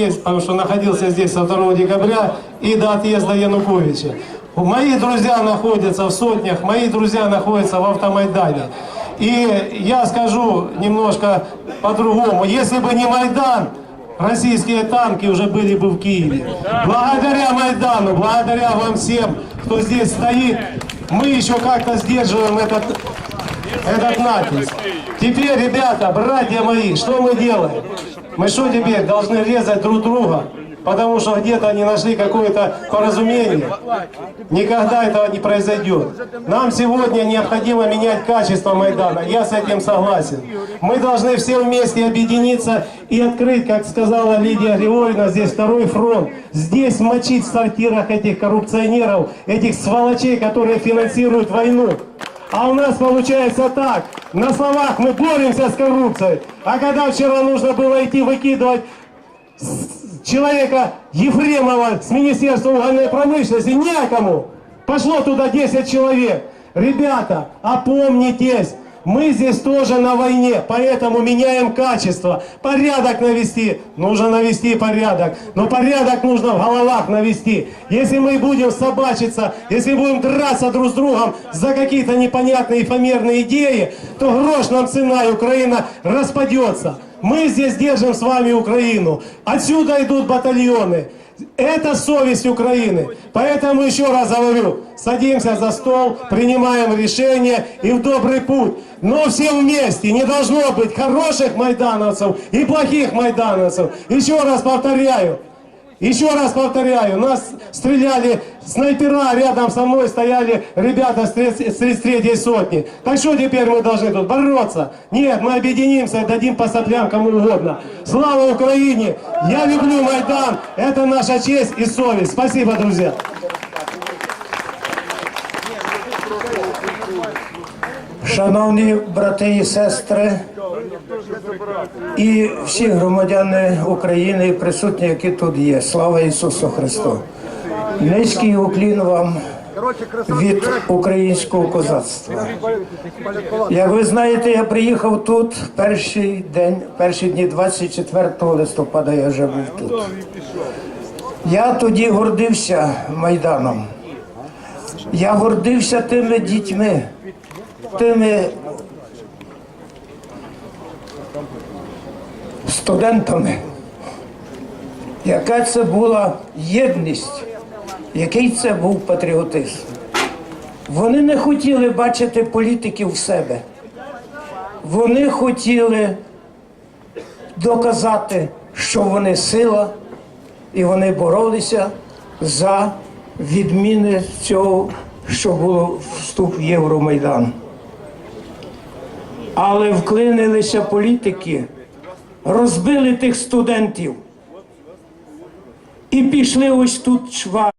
есть, потому что находился здесь со 2 декабря и до отъезда Януковича. Мои друзья находятся в сотнях, мои друзья находятся в автомайдане. И я скажу немножко по-другому. Если бы не Майдан, российские танки уже были бы в Киеве. Благодаря Майдану, благодаря вам всем, кто здесь стоит, мы еще как-то сдерживаем этот, этот натиск. Теперь, ребята, братья мои, что мы делаем? Мы что теперь, должны резать друг друга? Потому что где-то они нашли какое-то поразумение. Никогда этого не произойдет. Нам сегодня необходимо менять качество Майдана. Я с этим согласен. Мы должны все вместе объединиться и открыть, как сказала Лидия Григорьевна, здесь второй фронт. Здесь мочить в сортирах этих коррупционеров, этих сволочей, которые финансируют войну. А у нас получается так. На словах мы боремся с коррупцией, а когда вчера нужно было идти выкидывать человека Ефремова с Министерства угольной промышленности некому. Пошло туда 10 человек. Ребята, опомнитесь. Мы здесь тоже на войне, поэтому меняем качество. Порядок навести, нужно навести порядок. Но порядок нужно в головах навести. Если мы будем собачиться, если будем драться друг с другом за какие-то непонятные эфемерные идеи, то грош нам цена, и Украина распадется. Мы здесь держим с вами Украину. Отсюда идут батальоны. Это совесть Украины. Поэтому еще раз говорю, садимся за стол, принимаем решение и в добрый путь. Но все вместе. Не должно быть хороших майдановцев и плохих майдановцев. Еще раз повторяю. Еще раз повторяю, нас стреляли снайпера, рядом со мной стояли ребята с 33-й сотни. Так что теперь мы должны тут бороться? Нет, мы объединимся и дадим по соплям кому угодно. Слава Украине! Я люблю Майдан! Это наша честь и совесть. Спасибо, друзья! Шановні брати і сестри, і всі громадяни України, і присутні, які тут є. Слава Ісусу Христу! Низький уклін вам від українського козацтва. Як ви знаєте, я приїхав тут перший день, перші дні 24 листопада я вже був тут. Я тоді гордився Майданом. Я гордився тими дітьми, тими студентами, яка це була єдність, який це був патріотизм. Вони не хотіли бачити політиків в себе. Вони хотіли доказати, що вони сила, і вони боролися за відміни цього, що було вступ в Євромайдан. Але вклинилися політики, розбили тих студентів і пішли ось тут чва.